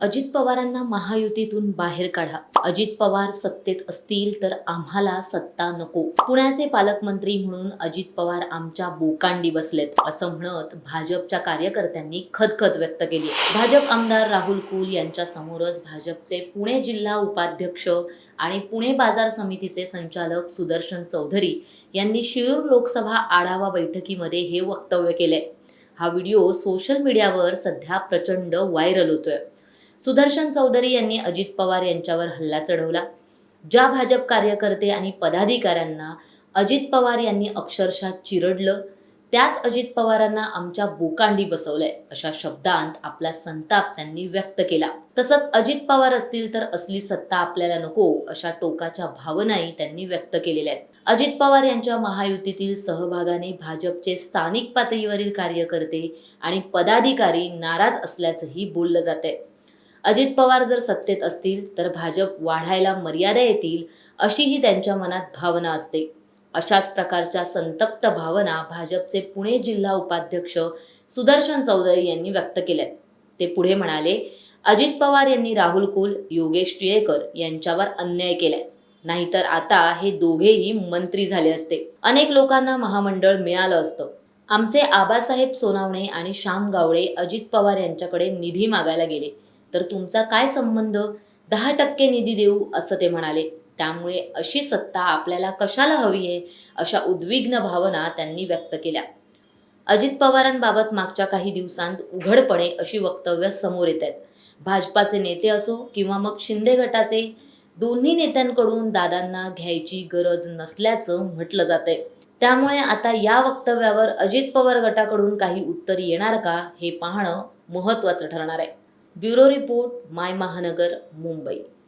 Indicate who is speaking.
Speaker 1: अजित पवारांना महायुतीतून बाहेर काढा. अजित पवार सत्तेत असतील तर आम्हाला सत्ता नको. पुण्याचे पालकमंत्री म्हणून अजित पवार आमच्या बोकांडी बसलेत असं म्हणत भाजपच्या कार्यकर्त्यांनी खदखद व्यक्त केली. भाजप आमदार राहुल कुल यांच्या समोरच भाजपचे पुणे जिल्हा उपाध्यक्ष आणि पुणे बाजार समितीचे संचालक सुदर्शन चौधरी यांनी शिरूर लोकसभा आढावा बैठकीमध्ये हे वक्तव्य केले. हा व्हिडिओ सोशल मीडियावर सध्या प्रचंड व्हायरल होतोय. सुदर्शन चौधरी यांनी अजित पवार यांच्यावर हल्ला चढवला ज्या भाजप कार्यकर्ते आणि पदाधिकाऱ्यांना अजित पवार यांनी अक्षरशः चिरडलं त्याच अजित पवारांना आमच्या बोकांडी बसवलंय अशा शब्दांत आपला संताप त्यांनी व्यक्त केला. तसंच अजित पवार असतील तर असली सत्ता आपल्याला नको अशा टोकाच्या भावनाही त्यांनी व्यक्त केलेल्या आहेत. अजित पवार यांच्या महायुतीतील सहभागाने भाजपचे स्थानिक पातळीवरील कार्यकर्ते आणि पदाधिकारी नाराज असल्याचंही बोललं जातंय. अजित पवार जर सत्तेत असतील तर भाजप वाढायला मर्यादा येतील अशीही त्यांच्या मनात भावना असते. अशाच प्रकारच्या संतप्त भावना भाजपचे पुणे जिल्हा उपाध्यक्ष सुदर्शन चौधरी यांनी व्यक्त केल्यात. ते पुढे म्हणाले अजित पवार यांनी राहुल कुल योगेश टिळेकर यांच्यावर अन्याय केलाय. नाहीतर आता हे दोघेही मंत्री झाले असते. अनेक लोकांना महामंडळ मिळालं असतं. आमचे आबासाहेब सोनावणे आणि श्याम गावडे अजित पवार यांच्याकडे निधी मागायला गेले. तर तुमचा काय संबंध? दहा टक्के निधी देऊ असं ते म्हणाले. त्यामुळे अशी सत्ता आपल्याला कशाला हवी आहे अशा उद्विग्न भावना त्यांनी व्यक्त केल्या. अजित पवारांबाबत मागच्या काही दिवसांत उघडपणे अशी वक्तव्य समोर येत आहेत. भाजपाचे नेते असो किंवा मग शिंदे गटाचे दोन्ही नेत्यांकडून दादांना घ्यायची गरज नसल्याचं म्हटलं जातंय. त्यामुळे आता या वक्तव्यावर अजित पवार गटाकडून काही उत्तर येणार का हे पाहणं महत्त्वाचं ठरणार आहे. ब्युरो रिपोर्ट माय महानगर मुंबई.